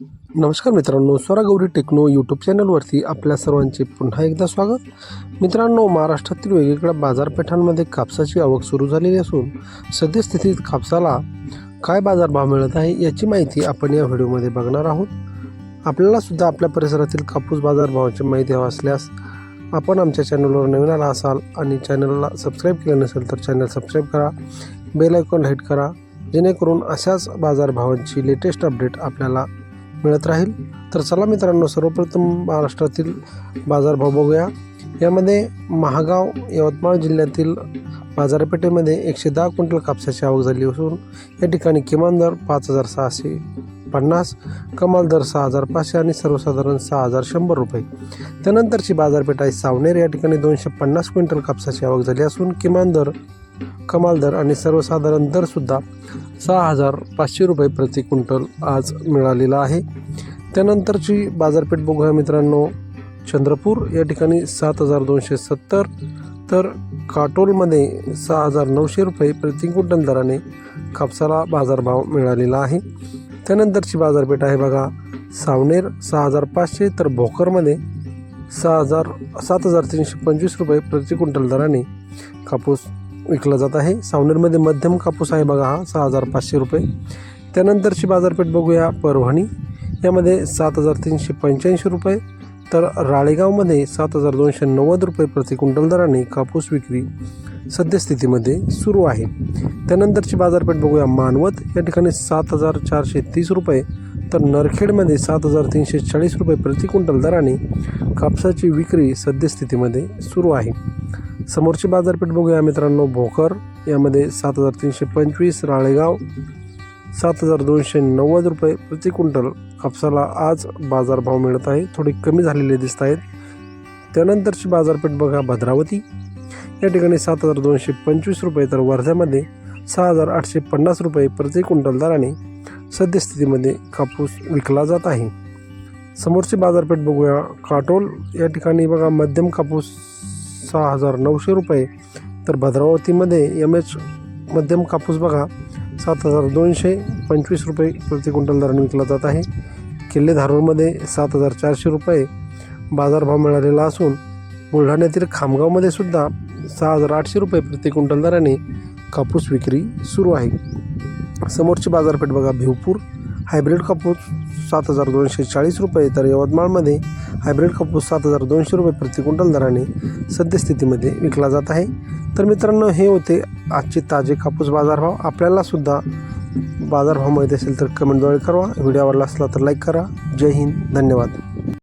नमस्कार मित्रांनो स्वरागौरी techno YouTube चॅनलवरती आपल्या सर्वांचे पुन्हा एकदा स्वागत. मित्रांनो महाराष्ट्रातील वेगवेगळ्या बाजारपेठांमध्ये कापसाची आवक सुरू झालेली असून सद्यस्थितीत कापसाला काय बाजारभाव मिळत आहे याची माहिती आपण या व्हिडिओमध्ये बघणार आहोत. आपल्याला सुद्धा आपल्या परिसरातील कापूस बाजारभावाची माहिती हवी असल्यास आपण आमच्या चॅनलवर नवीन आला असाल आणि चॅनलला सबस्क्राईब केलं नसेल तर चॅनल सबस्क्राईब करा बेल आयकॉन हिट करा जेणेकरून अशाच बाजारभावांची लेटेस्ट अपडेट आपल्याला मिळत राहील. तर चला मित्रांनो सर्वप्रथम महाराष्ट्रातील बाजारभाव बघूया. यामध्ये महागाव यवतमाळ जिल्ह्यातील बाजारपेठेमध्ये एकशे दहा क्विंटल कापसाची आवक झाली असून या ठिकाणी किमान दर पाच हजार सहाशे पन्नास कमाल दर सहा हजार पाचशे आणि सर्वसाधारण सहा हजार शंभर रुपये. त्यानंतरची बाजारपेठ आहे सावनेर. या ठिकाणी दोनशे पन्नास क्विंटल कापसाची आवक झाली असून किमान दर कमाल दर आणि सर्वसाधारण दरसुद्धा सहा हजार पाचशे रुपये प्रति क्विंटल आज मिळालेला आहे. त्यानंतरची बाजारपेठ बघूया मित्रांनो. चंद्रपूर या ठिकाणी सात हजार दोनशे सत्तर. तर काटोलमध्ये सहा हजार नऊशे रुपये प्रति क्विंटल दराने कापसाला बाजारभाव मिळालेला आहे. त्यानंतरची बाजारपेठ आहे बघा सावनेर सहा हजार पाचशे. तर भोकरमध्ये सहा हजार सात हजार तीनशे पंचवीस रुपये प्रति क्विंटल दराने कापूस विकला जात आहे. सावनेरमध्ये मध्यम कापूस आहे बघा हा सहा हजार पाचशे रुपये. त्यानंतरची बाजारपेठ बघूया परभणी. यामध्ये सात हजार तीनशे पंच्याऐंशी रुपये. तर राळेगावमध्ये सात हजार दोनशे नव्वद रुपये प्रति क्विंटल दराने कापूस विक्री सद्यस्थितीमध्ये सुरू आहे. त्यानंतरची बाजारपेठ बघूया मानवत. या ठिकाणी सात हजार चारशे तीस रुपये. तर नरखेडमध्ये सात हजार तीनशे चाळीस रुपये प्रति क्विंटल दराने कापसाची विक्री सद्यस्थितीमध्ये सुरू आहे. समोरची बाजारपेठ बघूया मित्रांनो. भोकर यामध्ये सात हजार तीनशे पंचवीस राळेगाव सात हजार दोनशे नव्वद रुपये प्रति क्विंटल कापसाला आज बाजारभाव मिळत आहे. थोडे कमी झालेले दिसत आहेत. त्यानंतरची बाजारपेठ बघा भद्रावती. या ठिकाणी सात हजार दोनशे पंचवीस रुपये तर वर्ध्यामध्ये सहा हजार आठशे पन्नास रुपये प्रति क्विंटल दराने सद्यस्थितीमध्ये कापूस विकला जात आहे. समोरची बाजारपेठ बघूया. काटोल या ठिकाणी बघा मध्यम कापूस सहा हजार नऊशे रुपये. तर भद्रावतीमध्ये एम एच मध्यम कापूस बघा सात हजार दोनशे पंचवीस रुपये प्रति क्विंटल दराने विकला जात आहे. किल्ले धारूरमध्ये सात हजार चारशे रुपये. बाजारभाव मिळालेला असून बुलढाण्यातील खामगावमध्ये सुद्धा सहा हजार आठशे रुपये प्रति क्विंटल दराने कापूस विक्री सुरू आहे. समोरची बाजारपेठ बघा भिवपूर हायब्रिड कापूस सात हजार दोनशे चाळीस रुपये. तर यवतमाळमध्ये हायब्रिड कापूस सात हजार दोनशे रुपये प्रति क्विंटल दराने सद्यस्थितीमध्ये विकला जात आहे. तर मित्रांनो हे होते आजचे ताजे कापूस बाजारभाव. आपल्यालासुद्धा बाजारभाव माहीत असेल तर कमेंटद्वारे करा व्हिडिओ आवडला असला तर लाईक करा. जय हिंद. धन्यवाद.